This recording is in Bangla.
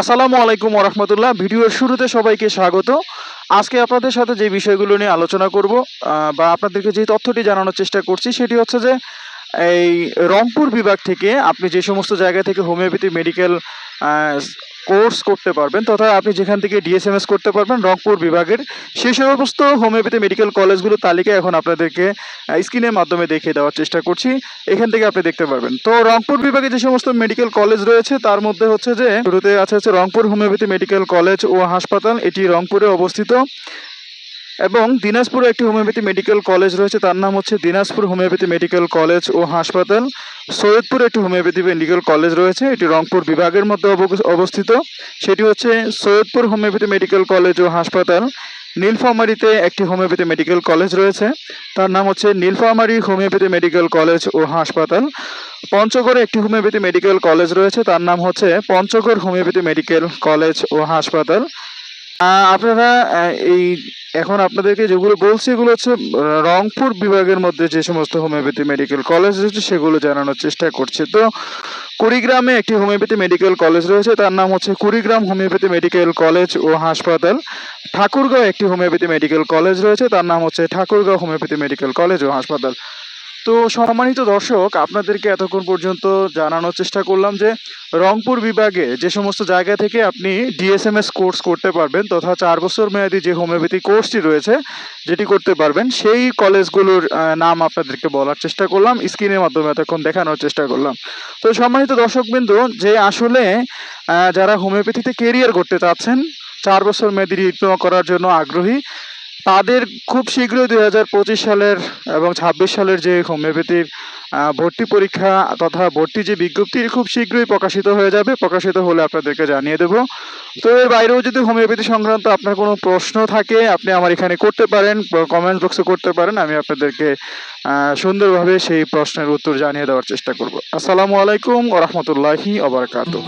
আসসালামু আলাইকুম ওরহমতুল্লাহ ভিডিওর শুরুতে সবাইকে স্বাগত। আজকে আপনাদের সাথে যে বিষয়গুলো নিয়ে আলোচনা করব বা আপনাদেরকে যে তথ্যটি জানানোর চেষ্টা করছি, সেটি হচ্ছে যে, এই রংপুর বিভাগ থেকে আপনি যে সমস্ত জায়গা থেকে হোমিওপ্যাথি, মেডিকেল কোর্স করতে পারবেন, তথা আপনি যেখান থেকে ডিএসএমএস করতে পারবেন, রংপুর বিভাগের সেই সমস্ত হোমিওপ্যাথি মেডিকেল কলেজগুলোর তালিকা এখন আপনাদেরকে স্ক্রিনের মাধ্যমে দেখিয়ে দেওয়ার চেষ্টা করছি। এখান থেকে আপনি দেখতে পারবেন। তো রংপুর বিভাগে যে সমস্ত মেডিকেল কলেজ রয়েছে, তার মধ্যে হচ্ছে যে, শুরুতে আছে হচ্ছে রংপুর হোমিওপ্যাথি মেডিকেল কলেজ ও হাসপাতাল। এটি রংপুরে অবস্থিত। এবং দিনাজপুরে একটি হোমিওপ্যাথি মেডিকেল কলেজ রয়েছে, তার নাম হচ্ছে দিনাজপুর হোমিওপ্যাথি মেডিকেল কলেজ ও হাসপাতাল। সৈয়দপুরে একটি হোমিওপ্যাথি মেডিকেল কলেজ রয়েছে, এটি রংপুর বিভাগের মধ্যে অব- অবস্থিত। সেটি হচ্ছে সৈয়দপুর হোমিওপ্যাথি মেডিকেল কলেজ ও হাসপাতাল। নীলফামারীতে একটি হোমিওপ্যাথি মেডিকেল কলেজ রয়েছে, তার নাম হচ্ছে নীলফামারী হোমিওপ্যাথি মেডিকেল কলেজ ও হাসপাতাল। পঞ্চগড়ে একটি হোমিওপ্যাথি মেডিকেল কলেজ রয়েছে, তার নাম হচ্ছে পঞ্চগড় হোমিওপ্যাথি মেডিকেল কলেজ ও হাসপাতাল। আপনারা এই এখন আপনাদেরকে যেগুলো বলছি এগুলো হচ্ছে রংপুর বিভাগের মধ্যে যে সমস্ত হোমিওপ্যাথি মেডিকেল কলেজ রয়েছে সেগুলো জানানোর চেষ্টা করছে। তো কুড়িগ্রামে একটি হোমিওপ্যাথি মেডিকেল কলেজ রয়েছে, তার নাম হচ্ছে কুড়িগ্রাম হোমিওপ্যাথি মেডিকেল কলেজ ও হাসপাতাল। ঠাকুরগাঁও একটি হোমিওপ্যাথি মেডিকেল কলেজ রয়েছে, তার নাম হচ্ছে ঠাকুরগাঁও হোমিওপ্যাথি মেডিকেল কলেজ ও হাসপাতাল। তো সম্মানিত দর্শক, আপনাদেরকে এতক্ষণ পর্যন্ত জানানোর চেষ্টা করলাম যে রংপুর বিভাগে যে সমস্ত জায়গা থেকে আপনি ডিএসএমএস কোর্স করতে পারবেন তথা চার বছর মেয়াদী যে হোমিওপ্যাথি কোর্সটি রয়েছে, যেটি করতে পারবেন, সেই কলেজগুলোর নাম আপনাদেরকে বলার চেষ্টা করলাম, স্ক্রিনের মাধ্যমে এতক্ষণ দেখানোর চেষ্টা করলাম। তো সম্মানিত দর্শকবৃন্দ, যে আসলে যারা হোমিওপ্যাথিতে কেরিয়ার করতে চাচ্ছেন, চার বছর মেয়াদী ডিপ্লোমা করার জন্য আগ্রহী তাদের খুব শীঘ্রই দুই হাজার পঁচিশ সালের এবং ছাব্বিশ সালের যে হোমিওপ্যাথির ভর্তি পরীক্ষা তথা ভর্তি যে বিজ্ঞপ্তি খুব শীঘ্রই প্রকাশিত হয়ে যাবে। প্রকাশিত হলে আপনাদেরকে জানিয়ে দেবো। তো এর বাইরেও যদি হোমিওপ্যাথি সংক্রান্ত আপনার কোনো প্রশ্ন থাকে, আপনি আমার এখানে করতে পারেন কমেন্ট বক্সে করতে পারেন, আমি আপনাদেরকে সুন্দরভাবে সেই প্রশ্নের উত্তর জানিয়ে দেওয়ার চেষ্টা করব। আসসালামু আলাইকুম ওরহমতুল্লাহি ওবরাকাতু